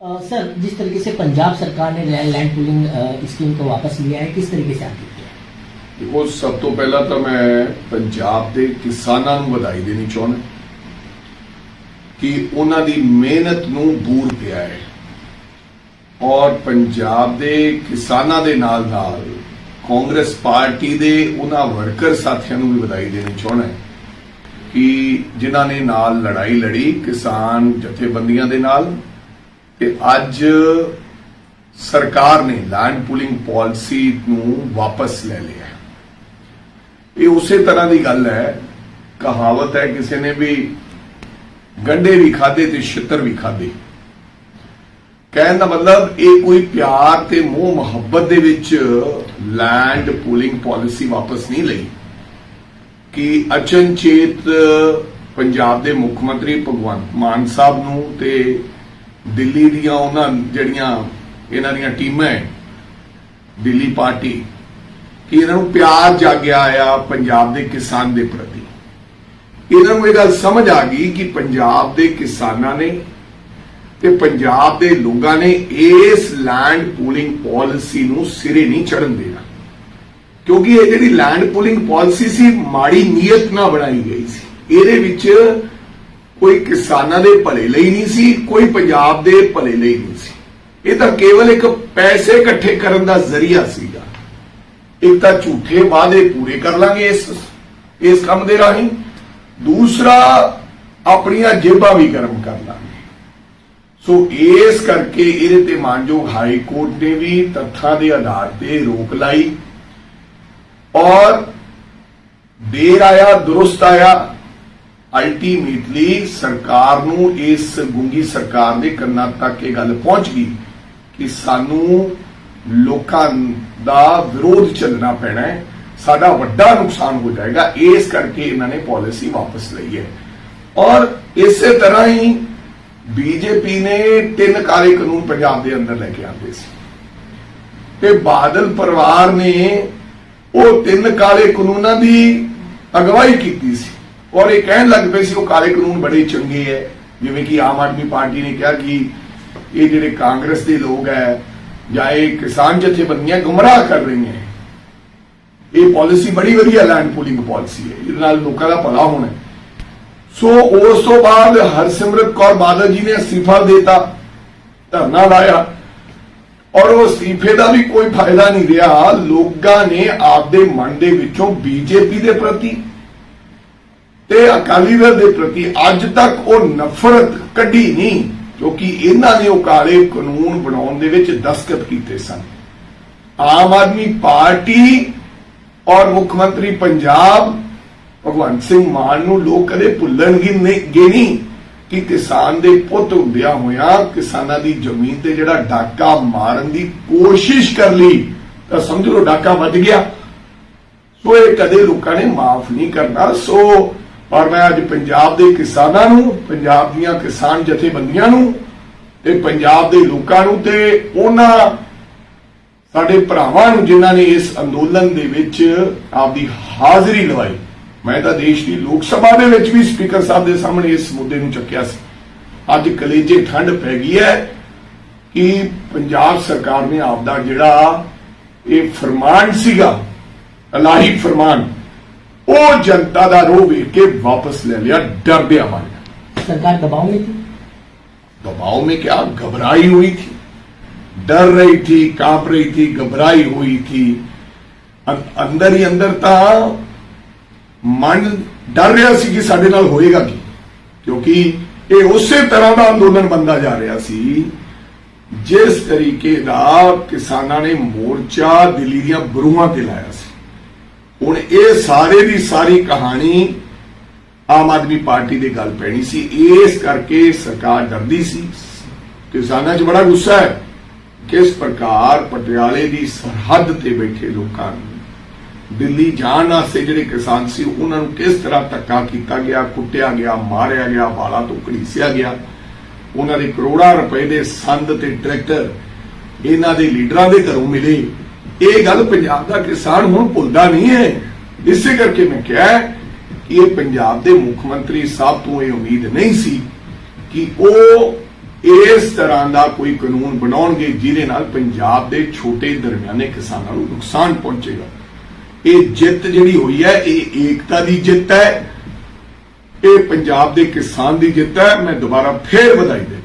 अ, sir जिस तरीके से पंजाब सरकार ने land land pooling uh, scheme को वापस लिया है किस तरीके से आप देखते हैं ਦੇਖੋ ਸਭ ਤੋਂ ਪਹਿਲਾਂ ਤਾਂ ਮੈਂ ਪੰਜਾਬ ਦੇ ਕਿਸਾਨਾਂ ਨੂੰ ਵਧਾਈ ਦੇਣੀ ਚਾਹੁੰਦਾ ਕਿ ਉਹਨਾਂ ਦੀ ਮਿਹਨਤ ਨੂੰ ਬੂਰ ਪਿਆ ਹੈ ਔਰ ਪੰਜਾਬ ਦੇ ਕਿਸਾਨਾਂ ਦੇ ਨਾਲ ਨਾਲ ਕਾਂਗਰਸ ਪਾਰਟੀ ਦੇ ਉਹਨਾਂ ਵਰਕਰ ਸਾਥੀਆਂ ਨੂੰ ਵੀ ਵਧਾਈ ਦੇਣੀ ਚਾਹੁੰਦਾ ਕਿ ਜਿਨ੍ਹਾਂ ਨੇ ਨਾਲ ਲੜਾਈ ਲੜੀ ਕਿਸਾਨ ਜਥੇਬੰਦੀਆਂ ਦੇ ਨਾਲ ਤੇ ਅੱਜ ਸਰਕਾਰ ਨੇ ਲੈਂਡ ਪੂਲਿੰਗ ਪਾਲਿਸੀ ਨੂੰ ਵਾਪਸ ਲੈ ਲਿਆ ਇਹ ਉਸੇ ਤਰ੍ਹਾਂ ਦੀ ਗੱਲ ਹੈ, ਕਹਾਵਤ ਹੈ ਕਿਸੇ ਨੇ ਵੀ ਗੰਡੇ ਵੀ ਖਾਦੇ ਤੇ ਛਿੱਤਰ ਵੀ ਖਾਦੇ ਕਹਿਣ ਦਾ ਮਤਲਬ ਇਹ ਕੋਈ ਪਿਆਰ ਤੇ ਮੋਹ ਮੁਹੱਬਤ ਦੇ ਵਿੱਚ ਲੈਂਡ ਪੂਲਿੰਗ ਪਾਲਿਸੀ ਵਾਪਸ ਨਹੀਂ ਲਈ। ਕਿ ਅਚਨਚੇਤ ਪੰਜਾਬ ਦੇ ਮੁੱਖ ਮੰਤਰੀ ਭਗਵੰਤ ਮਾਨ ਸਾਹਿਬ ਨੂੰ ਤੇ ਦਿੱਲੀ ਦੀਆਂ ਉਹਨਾਂ ਜਿਹੜੀਆਂ ਇਹਨਾਂ ਦੀਆਂ ਟੀਮਾਂ ਦਿੱਲੀ ਪਾਰਟੀ, ਕਿ ਇਹਨਾਂ ਨੂੰ ਪਿਆਰ ਜਾਗਿਆ ਆ ਪੰਜਾਬ ਦੇ ਕਿਸਾਨ ਦੇ ਪ੍ਰਤੀ। ਇਹਨਾਂ ਨੂੰ ਇਹ ਗੱਲ ਸਮਝ ਆ ਗਈ ਕਿ ਪੰਜਾਬ ਦੇ ਕਿਸਾਨਾਂ ਨੇ ਤੇ ਪੰਜਾਬ ਦੇ ਲੋਕਾਂ ਨੇ ਇਸ ਲੈਂਡ ਪੂਲਿੰਗ ਪਾਲਿਸੀ ਨੂੰ ਸਿਰੇ ਨਹੀਂ ਚੜਨ ਦੇਣਾ। ਕਿਉਂਕਿ ਇਹ ਜਿਹੜੀ ਲੈਂਡ ਪੂਲਿੰਗ ਪਾਲਿਸੀ ਸੀ, ਮਾੜੀ ਨੀਅਤ ਨਾਲ ਬਣਾਈ ਗਈ ਸੀ। ਇਹਦੇ ਵਿੱਚ ਕੋਈ ਕਿਸਾਨਾਂ ਦੇ ਭਲੇ ਲਈ ਨਹੀਂ ਸੀ, ਕੋਈ ਪੰਜਾਬ ਦੇ ਭਲੇ ਲਈ ਨਹੀਂ ਸੀ। ਇਹ ਤਾਂ ਕੇਵਲ ਇੱਕ ਪੈਸੇ ਇਕੱਠੇ ਕਰਨ ਦਾ ਜ਼ਰੀਆ ਸੀਗਾ। ਇੱਕ ਤਾਂ ਝੂਠੇ ਵਾਅਦੇ ਪੂਰੇ ਕਰ ਲਾਂਗੇ ਇਸ ਇਸ ਕੰਮ ਦੇ ਰਾਹੀਂ। ਦੂਸਰਾ, ਆਪਣੀਆਂ ਜੇਬਾਂ ਵੀ ਗਰਮ ਕਰ ਲਾਂਗੇ। ਸੋ ਇਸ ਕਰਕੇ ਇਹਦੇ ਤੇ ਮਾਨਯੋਗ ਹਾਈ ਕੋਰਟ ਨੇ ਵੀ ਤੱਥਾਂ ਦੇ ਆਧਾਰ ਤੇ ਰੋਕ ਲਾਈ। ਔਰ ਦੇਰ ਆਇਆ, ਦਰੁਸਤ ਆਇਆ। ਅਲਟੀਮੇਟਲੀ ਸਰਕਾਰ ਨੂੰ ਇਸ ਗੁੰਗੀ ਸਰਕਾਰ ਦੇ ਕੰਨਾਂ ਤੱਕ ਇਹ ਗੱਲ ਪਹੁੰਚ ਗਈ ਕਿ ਸਾਨੂੰ ਲੋਕਾਂ ਦਾ ਵਿਰੋਧ ਚੱਲਣਾ ਪੈਣਾ ਹੈ। ਸਾਡਾ ਵੱਡਾ ਨੁਕਸਾਨ ਹੋ ਜਾਏਗਾ। ਇਸ ਕਰਕੇ ਇਹਨਾਂ ਨੇ ਪਾਲਿਸੀ ਵਾਪਸ ਲਈ ਹੈ। ਔਰ ਇਸੇ ਤਰ੍ਹਾਂ ਹੀ ਬੀਜੇਪੀ ਨੇ ਤਿੰਨ ਕਾਲੇ ਕਾਨੂੰਨ ਪੰਜਾਬ ਦੇ ਅੰਦਰ ਲੈ ਕੇ ਆਂਦੇ ਸੀ। ਤੇ ਬਾਦਲ ਪਰਿਵਾਰ ਨੇ ਉਹ ਤਿੰਨ ਕਾਲੇ ਕਾਨੂੰਨਾਂ ਦੀ ਅਗਵਾਈ ਕੀਤੀ ਸੀ। ਔਰ ਇਹ ਕਹਿਣ ਲੱਗ ਪਏ ਸੀ, ਉਹ ਕਾਲੇ ਕਾਨੂੰਨ ਬੜੇ ਚੰਗੇ ਹੈ ਜਿਵੇਂ ਕਿ ਆਮ ਆਦਮੀ ਪਾਰਟੀ ਨੇ ਕਿਹਾ ਕਿ ਇਹ ਜਿਹੜੇ ਕਾਂਗਰਸ ਦੇ ਲੋਕ ਹੈ ਜਾਂ ਇਹ ਕਿਸਾਨ ਜਥੇਬੰਦੀਆਂ ਗੁੰਮਰਾਹ ਕਰ ਰਹੀਆਂ ਇਹ ਪਾਲਿਸੀ ਬੜੀ ਵਧੀਆ ਲੈਂਡ ਪੂਲਿੰਗ ਪਾਲਿਸੀ ਹੈ ਇਹਦੇ ਨਾਲ ਲੋਕਾਂ ਦਾ ਭਲਾ ਹੋਣਾ ਸੋ ਉਸ ਤੋਂ ਬਾਅਦ ਹਰਸਿਮਰਤ ਕੌਰ ਬਾਦਲ ਜੀ ਨੇ ਅਸਤੀਫਾ ਦੇਤਾ, ਧਰਨਾ ਲਾਇਆ। ਔਰ ਉਹ ਅਸਤੀਫੇ ਦਾ ਵੀ ਕੋਈ ਫਾਇਦਾ ਨਹੀਂ ਰਿਹਾ। ਲੋਕਾਂ ਨੇ ਆਪਦੇ ਮਨ ਦੇ ਵਿੱਚੋਂ ਬੀਜੇਪੀ ਦੇ ਪ੍ਰਤੀ ਤੇ ਅਕਾਲੀ ਦਲ ਦੇ ਪ੍ਰਤੀ ਅੱਜ ਤੱਕ ਉਹ ਨਫ਼ਰਤ ਕੱਢੀ ਨਹੀਂ ਕਿਉਂਕਿ ਇਹਨਾਂ ਨੇ ਉਹ ਕਾਲੇ ਕਾਨੂੰਨ ਬਣਾਉਣ ਦੇ ਵਿੱਚ ਦਸਤਖਤ ਕੀਤੇ ਸਨ। ਆਮ ਆਦਮੀ ਪਾਰਟੀ ਔਰ ਮੁੱਖ ਮੰਤਰੀ ਪੰਜਾਬ ਭਗਵੰਤ ਸਿੰਘ ਮਾਨ ਨੂੰ ਲੋਕ ਕਦੇ ਭੁੱਲਣਗੇ ਨਹੀਂ ਕਿ ਕਿਸਾਨ ਦੇ ਪੁੱਤ ਹੁੰਦਿਆਂ ਹੋਇਆ ਕਿਸਾਨਾਂ ਦੀ ਜ਼ਮੀਨ ਤੇ ਜਿਹੜਾ ਡਾਕਾ ਮਾਰਨ ਦੀ ਕੋਸ਼ਿਸ਼ ਕਰ ਲਈ, ਤਾਂ ਸਮਝ ਲਓ ਡਾਕਾ ਵੱਜ ਗਿਆ। ਸੋ ਇਹ ਕਦੇ ਲੋਕਾਂ ਨੇ ਮਾਫ ਨਹੀਂ ਕਰਨਾ। ਸੋ ਔਰ ਮੈਂ ਅੱਜ ਪੰਜਾਬ ਦੇ ਕਿਸਾਨਾਂ ਨੂੰ, ਪੰਜਾਬ ਦੀਆਂ ਕਿਸਾਨ ਜਥੇਬੰਦੀਆਂ ਨੂੰ ਤੇ ਪੰਜਾਬ ਦੇ ਲੋਕਾਂ ਨੂੰ ਤੇ ਉਹਨਾਂ ਸਾਡੇ ਭਰਾਵਾਂ ਨੂੰ ਜਿਨ੍ਹਾਂ ਨੇ ਇਸ ਅੰਦੋਲਨ ਦੇ ਵਿੱਚ ਆਪਦੀ ਹਾਜ਼ਰੀ ਲਵਾਈ। ਮੈਂ ਤਾਂ ਦੇਸ਼ ਦੀ ਲੋਕ ਸਭਾ ਦੇ ਵਿੱਚ ਵੀ ਸਪੀਕਰ ਸਾਹਿਬ ਦੇ ਸਾਹਮਣੇ ਇਸ ਮੁੱਦੇ ਨੂੰ ਚੱਕਿਆ ਸੀ। ਅੱਜ ਕਲੇਜੇ ਠੰਡ ਪੈ ਗਈ ਹੈ ਕਿ ਪੰਜਾਬ ਸਰਕਾਰ ਨੇ ਆਪਦਾ ਜਿਹੜਾ ਇਹ ਫਰਮਾਨ ਸੀਗਾ, ਅਲਾਹੀ ਫਰਮਾਨ ਉਹ ਜਨਤਾ ਦਾ ਰੋਹ ਵੇਖ ਕੇ ਵਾਪਸ ਲੈ ਲਿਆ ਡਰਦਿਆਂ ਮਾਰਿਆ सरकार दबाव में थी दबाव में क्या घबराई हुई थी डर रही थी कांप रही थी घबराई हुई थी ਅੰ- ਅੰਦਰ ਹੀ ਅੰਦਰ ਤਾਂ ਮਨ ਡਰ ਰਿਹਾ ਸੀ ਕਿ ਸਾਡੇ ਨਾਲ ਹੋਏਗਾ ਕੀ ਕਿਉਂਕਿ ਇਹ ਉਸੇ ਤਰ੍ਹਾਂ ਦਾ ਅੰਦੋਲਨ ਬੰਦਾ ਜਾ ਰਿਹਾ ਸੀ ਜਿਸ ਤਰੀਕੇ ਦਾ ਕਿਸਾਨਾਂ ਨੇ ਮੋਰਚਾ ਦਿੱਲੀ ਦੀਆਂ ਬਰੂਹਾਂ ਤੇ ਲਾਇਆ ਸੀ ਹੁਣ ਇਹ ਸਾਰੇ ਦੀ ਸਾਰੀ ਕਹਾਣੀ ਆਮ ਆਦਮੀ ਪਾਰਟੀ ਦੇ ਗੱਲ ਪੈਣੀ ਸੀ। ਇਸ ਕਰਕੇ ਸਰਕਾਰ ਡਰਦੀ ਸੀ। ਕਿਸਾਨਾਂ 'ਚ ਬੜਾ ਗੁੱਸਾ ਹੈ ਕਿਸ ਪ੍ਰਕਾਰ ਪਟਿਆਲੇ ਦੀ ਸਰਹੱਦ ਤੇ ਬੈਠੇ ਲੋਕਾਂ ਨੂੰ ਦਿੱਲੀ ਜਾਣ ਵਾਸਤੇ ਜਿਹੜੇ ਕਿਸਾਨ ਸੀ, ਉਹਨਾਂ ਨੂੰ ਕਿਸ ਤਰ੍ਹਾਂ ਧੱਕਾ ਕੀਤਾ ਗਿਆ, ਕੁੱਟਿਆ ਗਿਆ, ਮਾਰਿਆ ਗਿਆ, ਵਾਲਾ ਤੋਂ ਘੜੀਸਿਆ ਗਿਆ, ਉਹਨਾਂ ਦੇ ਕਰੋੜਾਂ ਰੁਪਏ ਦੇ ਸੰਦ ਤੇ ਟਰੈਕਟਰ ਇਹਨਾਂ ਦੇ ਲੀਡਰਾਂ ਦੇ ਘਰੋਂ ਮਿਲੇ। ਇਹ ਗੱਲ ਪੰਜਾਬ ਦਾ ਕਿਸਾਨ ਹੁਣ ਭੁੱਲਦਾ ਨਹੀਂ ਹੈ। ਇਸੇ ਕਰਕੇ ਮੈਂ ਕਿਹਾ ਕਿ ਇਹ ਪੰਜਾਬ ਦੇ ਮੁੱਖ ਮੰਤਰੀ ਸਾਹਿਬ ਤੋਂ ਇਹ ਉਮੀਦ ਨਹੀਂ ਸੀ ਕਿ ਉਹ ਇਸ ਤਰ੍ਹਾਂ ਦਾ ਕੋਈ ਕਾਨੂੰਨ ਬਣਾਉਣਗੇ ਜਿਹਦੇ ਨਾਲ ਪੰਜਾਬ ਦੇ ਛੋਟੇ ਦਰਮਿਆਨੇ ਕਿਸਾਨਾਂ ਨੂੰ ਨੁਕਸਾਨ ਪਹੁੰਚੇਗਾ। ਇਹ ਜਿੱਤ ਜਿਹੜੀ ਹੋਈ ਹੈ, ਇਹ ਏਕਤਾ ਦੀ ਜਿੱਤ ਹੈ, ਇਹ ਪੰਜਾਬ ਦੇ ਕਿਸਾਨ ਦੀ ਜਿੱਤ ਹੈ। ਮੈਂ ਦੁਬਾਰਾ ਫੇਰ ਵਧਾਈ ਦੇ